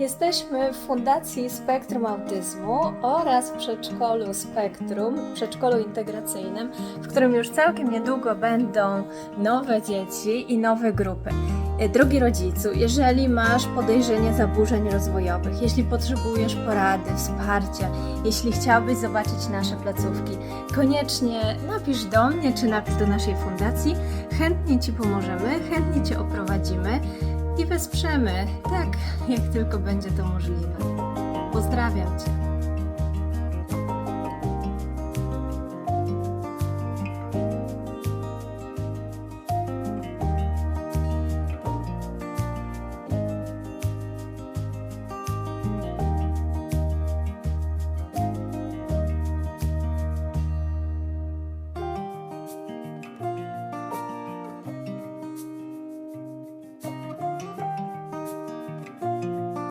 Jesteśmy w Fundacji Spektrum Autyzmu oraz w przedszkolu Spektrum, przedszkolu integracyjnym, w którym już całkiem niedługo będą nowe dzieci i nowe grupy. E, Drogi rodzicu, jeżeli masz podejrzenie zaburzeń rozwojowych, jeśli potrzebujesz porady, wsparcia, jeśli chciałbyś zobaczyć nasze placówki, koniecznie napisz do mnie czy napisz do naszej fundacji. Chętnie Ci pomożemy, chętnie Cię oprowadzimy i wesprzemy, tak jak tylko będzie to możliwe. Pozdrawiam Cię.